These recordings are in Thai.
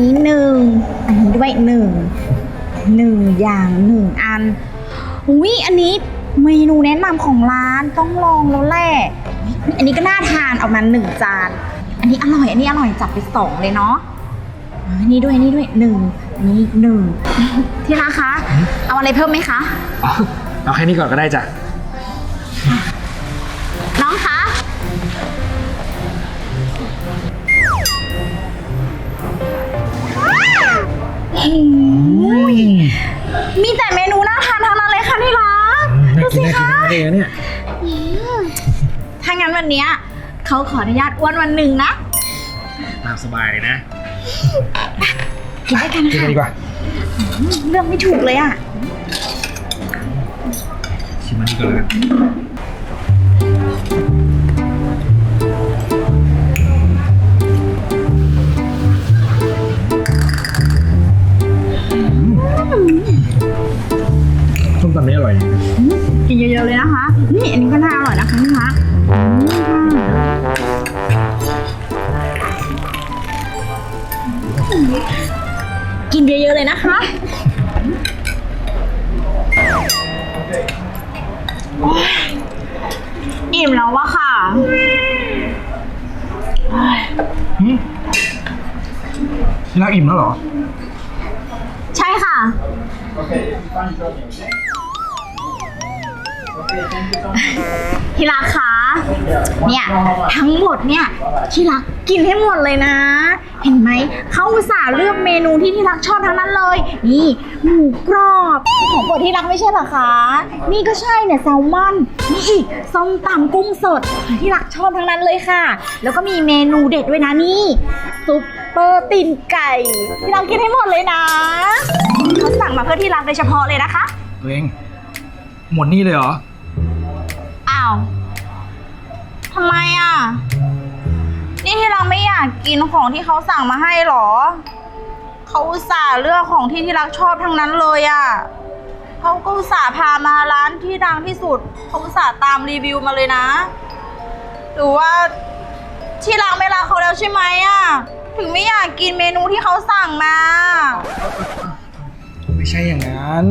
นี้หนึ่งอันนี้ด้วยหนึ่งหนึ่งอย่างหนึ่งอันอุ้ยอันนี้เมนูแนะนำของร้านต้องลองแล้วแหละอันนี้ก็น่าทานเอามาหนึ่งจาน อันนี้อร่อยอันนี้อร่อยจับไปสองเลยเนาะอันนี้ด้วยอันนี้ด้วยหนึ่งอันนี้หนึ่งที่รักคะ เอาอะไรเพิ่มไหมคะ เอาแค่นี้ก่อนก็ได้จ้ะ มีแต่เมนูน่าทานทั้งนั้นเลยค่ะที่รักน่าดูกินสิน่ากินคะมากเลยนะเนี่ยถ้างั้นวันเนี้ยเขาขออนุญาตอ้วนวันหนึ่งนะ ตามสบายเลยนะกินด้วยกันกินค่ะกันดีกว่าเลือกไม่ถูกเลยอะชิมมันนี้ก่อนแล้วกัน ส้มตำนี้อร่อยกินเยอะๆเลยนะคะ นี่อันนี้ก็น่าอร่อยนะคะนี่คะกินเยอะๆเลยนะคะโอ๊ยอิ่มแล้ววะค่ะหืมที่รักอิ่มแล้วเหรอใช่ค่ะ ที่รักคะเนี่ยทั้งหมดเนี่ยที่รักกินให้หมดเลยนะ เห็นไหมเขาอุตส่าห์เลือกเมนูที่ที่รักชอบทั้งนั้นเลย นี่หมูกรอบของโปรดที่รักไม่ใช่เหรอคะนี่ก็ใช่เนี่ยแซลมอนนี่อีกส้มตำกุ้งสดที่รักชอบทั้งนั้นเลยค่ะ แล้วก็มีเมนูเด็ดด้วยนะนี่ซุป เปอร์ตีนไก่ที่รักกินให้หมดเลยนะเขาสั่งมาเพื่อที่รักโดยเฉพาะเลยนะคะ ตัวเอง หมดนี่เลยเหรอ อ้าวทำไมอะ นี่ที่เราไม่อยากกินของที่เขาสั่งมาให้หรอ เขาอุตส่าห์เลือกของที่ที่รักชอบทั้งนั้นเลยอะเขาก็อุตส่าห์พามาร้านที่ดังที่สุดเขาอุตส่าห์ตามรีวิวมาเลยนะ หรือว่าที่รักไม่รักเขาแล้วใช่ไหมอะ ถึงไม่อยากกินเมนูที่เขาสั่งมา ไม่ใช่อย่างนั้น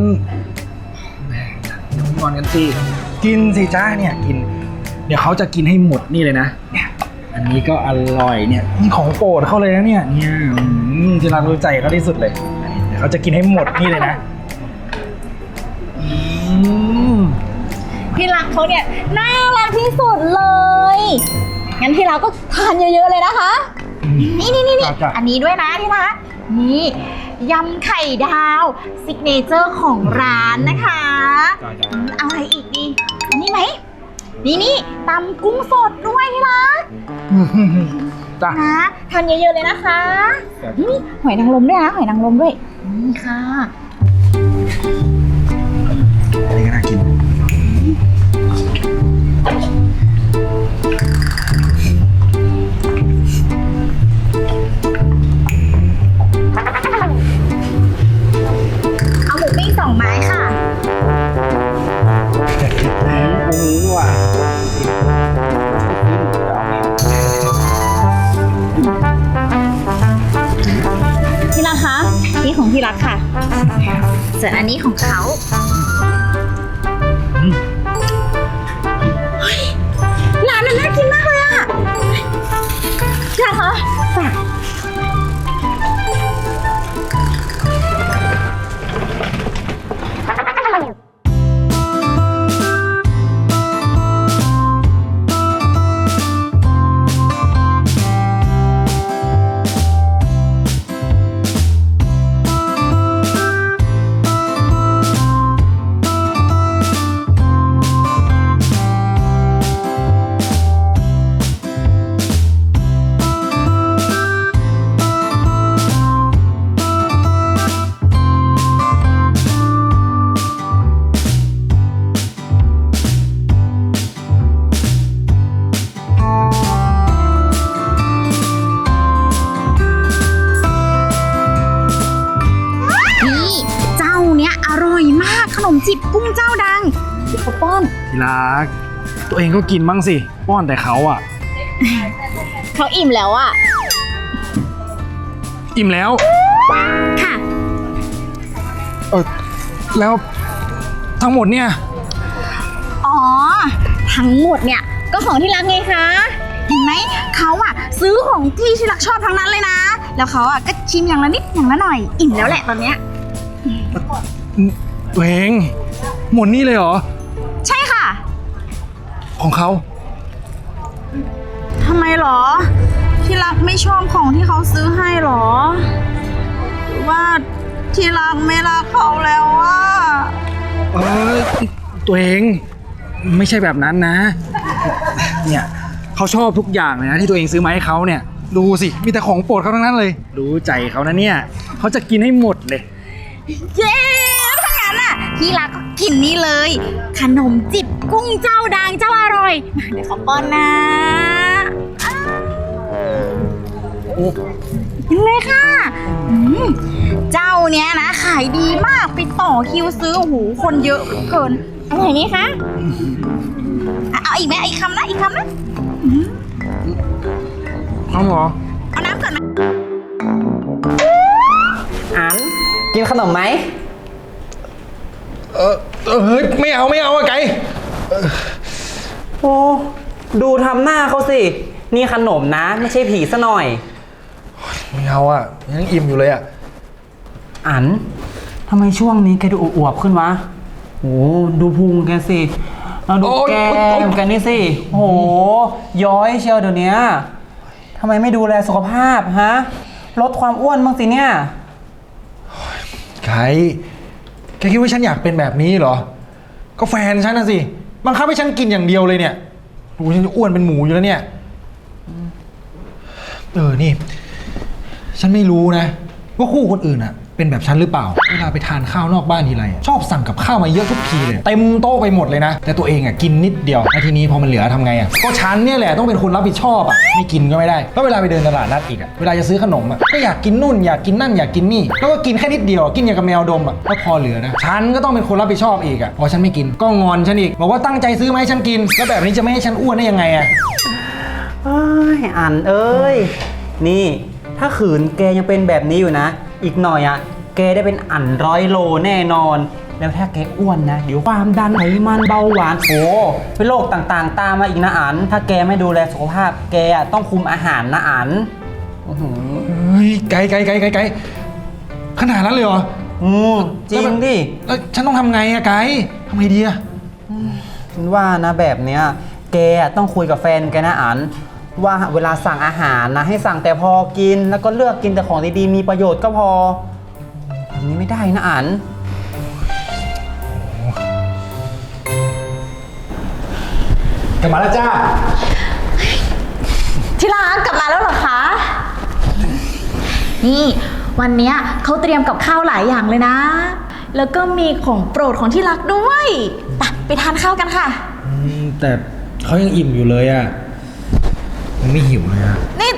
แหมเดี๋ยวงอนกันสิกินสิจ้าเนี่ยกิน เดี๋ยวเขาจะกินให้หมดนี่เลยนะเนี่ยอันนี้ก็อร่อยเนี่ยนี่ของโปรดเขาเลยนะเนี่ยเนี่ยอืมที่รักรู้ใจเขาที่สุดเลยเดี๋ยวเขาจะกินให้หมดนี่เลยนะอืมที่รักเขาเนี่ยน่ารักที่สุดเลย งั้นที่รักก็ทานเยอะๆเลยนะคะ นี่นี่นี่นี่จ้ะจ้ะ อันนี้ด้วยนะที่รักนี่ยำไข่ดาวซิกเนเจอร์ของร้านนะคะจ้าจ้าอืมเอาอะไรอีกดีอันนี้ไหมนี่นี่ตำกุ้งสดด้วยที่รักจ้านะทานเยอะๆเลยนะคะจ้ะนี่หอยนางรมด้วยนะหอยนางรมด้วยนี่ค่ะ อันนี้ก็น่ากิน ส่วนอันนี้ของเขาเฮ้ยร้านนั้นน่ากินมากเลยอะที่รักคะฝาก ที่รัก ตัวเองก็กินบ้างสิ ป้อนแต่เขาอะ เขาอิ่มแล้วอะอิ่มแล้วใค่ะ เออ แล้วทั้งหมดเนี่ย อ๋อ ทั้งหมดเนี่ยก็ของที่รักไงคะ เห็นไหมเขาอะซื้อของที่ที่รักชอบทั้งนั้นเลยนะ แล้วเขาอะก็ชิมอย่างละนิดอย่างละหน่อย อิ่มแล้วแหละตอนเนี้ย ตัวเอง หมดนี่เลยเหรอใช่ค่ะ ของเขา ทำไมหรอ ที่รักไม่ชอบของที่เขาซื้อให้หรอหรือว่าที่รักไม่รักเขาแล้วว่า เออตัวเองไม่ใช่แบบนั้นนะ เนี่ยเขาชอบทุกอย่างเลยนะที่ตัวเองซื้อมาให้เขาเนี่ย ดูสิมีแต่ของโปรดเขาทั้งนั้นเลย รู้ใจเขานะเนี่ยเขาจะกินให้หมดเลย เย้ ถ้างั้นอะที่รักก็กินนี่เลย ขนมจิบกุ้งเจ้าดังเจ้าอร่อยมาเดี๋ยวขอป้อนนะอ้าวกินเลยค่ะอืมเจ้าเนี้ยนะขายดีมากไปต่อคิวซื้อโอ้โหคนเยอะเกินอร่อยไหมคะอะเอาอีกไหมเอาอีกคำนะอีกคำนะเขาเหรอ เอาน้ำก่อนไหมอันกินขนมไหม เออเออเฮ้ยไม่เอาไม่เอาอะไก่โอ้ดูทำหน้าเขาสิ นี่ขนมนะ ไม่ใช่ผีซะหน่อย ไม่เอาอะยังอิ่มอยู่เลยอะอันทำไมช่วงนี้แกดูอวบๆขึ้นวะโอ้ดูพุงแกสิแล้วดูแก้มแกนี่สิโอ้โหย้อยเชียวเดี๋ยวนี้ทำไมไม่ดูแลสุขภาพฮะลดความอ้วนบ้างสิเนี่ยไก่ แกคิดว่าฉันอยากเป็นแบบนี้เหรอ ก็แฟนฉันนะสิ บังคับให้ฉันกินอย่างเดียวเลยเนี่ยโอ้ฉันจะอ้วนเป็นหมูอยู่แล้วเนี่ย เออ นี่ ฉันไม่รู้นะ ว่าคู่คนอื่นอะ เป็นแบบฉันหรือเปล่า เวลาไปทานข้าวนอกบ้านทีไรอะชอบสั่งกับข้าวมาเยอะทุกทีเลย เต็มโต๊ะไปหมดเลยนะ แต่ตัวเองอะกินนิดเดียวแล้วทีนี้พอมันเหลือทำไงอะก็ฉันเนี่ยแหละต้องเป็นคนรับผิดชอบอะไม่กินก็ไม่ได้แล้วเวลาไปเดินตลาดนัดอีกอะเวลาจะซื้อขนมอะก็อยากกินนู่นอยากกินนั่นอยากกินนี่แล้วก็กินแค่นิดเดียวกินอย่างกับแมวดมอะแล้วพอเหลือนะฉันก็ต้องเป็นคนรับผิดชอบอีกอะพอฉันไม่กินก็งอนฉันอีกบอกว่าตั้งใจซื้อมาให้ฉันกิน แล้วแบบนี้จะไม่ให้ฉันอ้วนได้ยังไงอะเอ้ยอันเอ้ย นี่ ถ้าขืนแกยังเป็นแบบนี้อยู่นะ อีกหน่อยอะแกได้เป็นอันร้อยโลแน่นอน แล้วถ้าแกอ้วนนะ เดี๋ยวความดันไขมันเบาหวานโอ้เป็นโรคต่างๆ ตามมาอีกนะอัน ถ้าแกไม่ดูแลสุขภาพ แกอะต้องคุมอาหารนะอันอื้อหือเฮ้ยไกลไกลไกลไกลไกลขนาดนั้นเลยเหรออืมจริงดิ แล้วฉันต้องทำไงอะไกด์ทำไงดีอะ ฉันว่านะแบบเนี้ยแกอะต้องคุยกับแฟนแกนะอัน ว่าเวลาสั่งอาหารนะให้สั่งแต่พอกิน แล้วก็เลือกกินแต่ของดีๆมีประโยชน์ก็พอแบบนี้ไม่ได้นะอันกลับมาแล้วจ้าที่รักกลับมาแล้วเหรอคะ นี่ วันเนี้ยเขาเตรียมกับข้าวหลายอย่างเลยนะ แล้วก็มีของโปรดของที่รักด้วย ไปไปทานข้าวกันค่ะ แต่เขายังอิ่มอยู่เลยอะ มันไม่หิวเลยอะนี่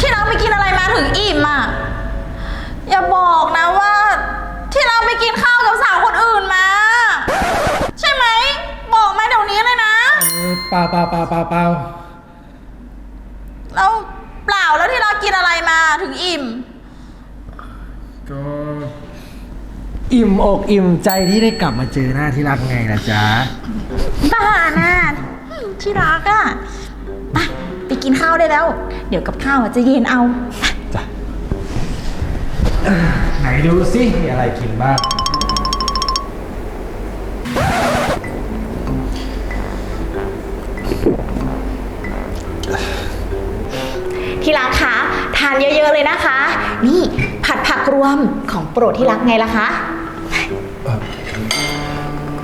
ที่รักไปกินอะไรมาถึงอิ่มอะ อย่าบอกนะว่า ที่รักไปกินข้าวกับสาวคนอื่นมา ใช่ไหม บอกมาเดี๋ยวนี้เลยนะเปล่าเปล่าเปล่าเปล่าเปล่าแล้วเปล่าแล้วที่รักกินอะไรมาถึงอิ่ม ก็อิ่มอกอิ่มใจที่ได้กลับมาเจอหน้าที่รักไงล่ะจ๊ะ บ้านะที่รักอะไปไป กินข้าวได้แล้ว เดี๋ยวกับข้าวอะจะเย็นเอาจ้ะไหนดูสิมีอะไรกินบ้าง ที่รักคะทานเยอะๆเลยนะคะ นี่ผัดผักรวมของโปรดที่รักไงล่ะคะ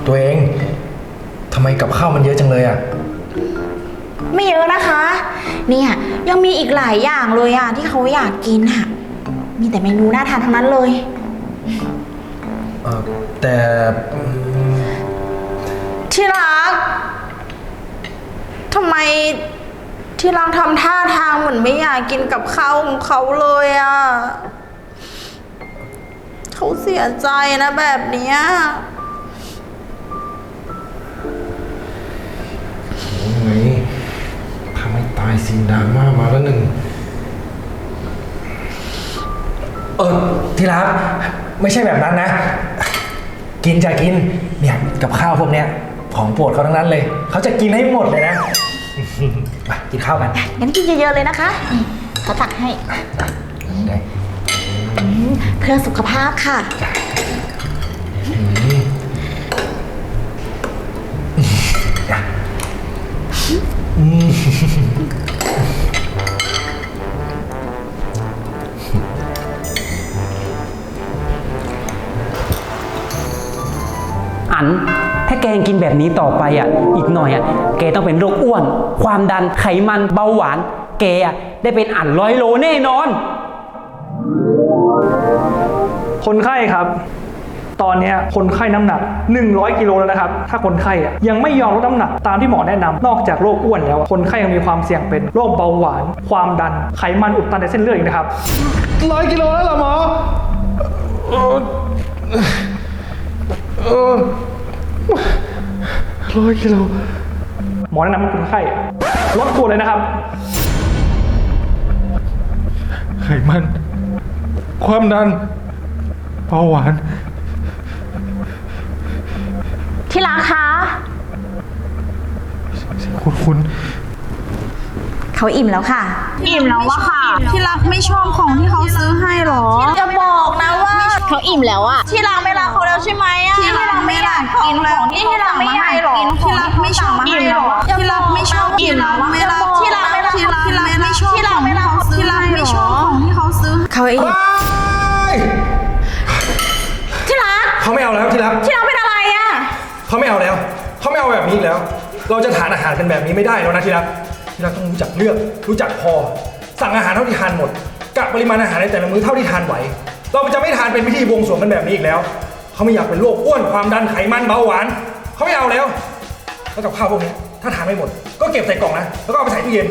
ตัวเองทำไมกับข้าวมันเยอะจังเลยอะ ไม่เยอะนะคะ เนี่ยยังมีอีกหลายอย่างเลยอะที่เขาอยากกินอะมีแต่เมนูน่าทานทั้งนั้นเลย เออแต่อืมที่รักทำไมที่รักทำท่าทางเหมือนไม่อยากกินกับข้าวของเขาเลยอะเขาเสียใจนะแบบเนี้ย โอ้ยทำให้ตายซีนดราม่ามาแล้วหนึ่ง เอออที่รักไม่ใช่แบบนั้นนะ กินจะกินเนี่ยกับข้าวพวกเนี้ยของโปรดเขาทั้งนั้นเลย เขาจะกินให้หมดเลยนะ มากินข้าวกันงั้นกินเยอะๆเลยนะคะนี่เขาตักให้ได้เพื่อสุขภาพค่ะอั นถ้าแกยังกินแบบนี้ต่อไปอะ อีกหน่อยอะ แกต้องเป็นโรคอ้วน ความดัน ไขมัน เบาหวาน แกอะได้เป็นอันร้อยโลแน่นอน คนไข้ครับ ตอนเนี้ยคนไข้น้ำหนัก 100 กิโลแล้วนะครับ ถ้าคนไข้อะยังไม่ยอมลดน้ำหนักตามที่หมอแนะนำนอกจากโรคอ้วนแล้วอะคนไข้ยังมีความเสี่ยงเป็นโรคเบาหวาน ความดัน ไขมันอุดตันในเส้นเลือดอีกนะครับ ร้อยกิโลแล้วเหรอหมอเออเออ ร้อยกิโลหมอแนะนำให้คนไข้ลดตัวเลยนะครับ ไขมัน ความดันเบาหวาน ที่รักคะคุณคุณเขาอิ่มแล้วค่ะ อิ่มแล้ววะค่ะ ที่รักไม่ชอบของที่เขาซื้อให้หรอ จะบอกนะว่าเขาอิ่มแล้วอะที่รักไม่รักเขา แล้วใช่ไหมอะที่รักไม่อยากกินของที่ที่รักไม่อยากกินที่รักไม่ชอบอิ่มแล้วที่รักไม่ชอบอิ่มแล้วไม่รักที่รักไม่รักที่รักไม่ชอบของที่เขาซื้อให้หรอที่รักไม่ชอบของที่เขาซื้อเขาอิ่มที่รักเขาไม่เอาแล้วที่รักที่รักเป็นอะไรอะเขาไม่เอาแล้วเขาไม่เอาแบบนี้อีกแล้ว เราจะทานอาหารกันแบบนี้ไม่ได้แล้วนะที่รักที่รักต้องรู้จักเลือกรู้จักพอ สั่งอาหารเท่าที่ทานหมดกะปริมาณอาหารในแต่ละมื้อเท่าที่ทานไหวเราจะไม่ทานเป็นพิธีบวงสรวงกันแบบนี้อีกแล้ว เขาไม่อยากเป็นโรคอ้วนความดันไขมันเบาหวานเขาไม่เอาแล้วแล้วกับข้าวพวกนี้ถ้าทานไม่หมด ก็เก็บใส่กล่องนะแล้วก็เอาไปใส่ตู้เย็น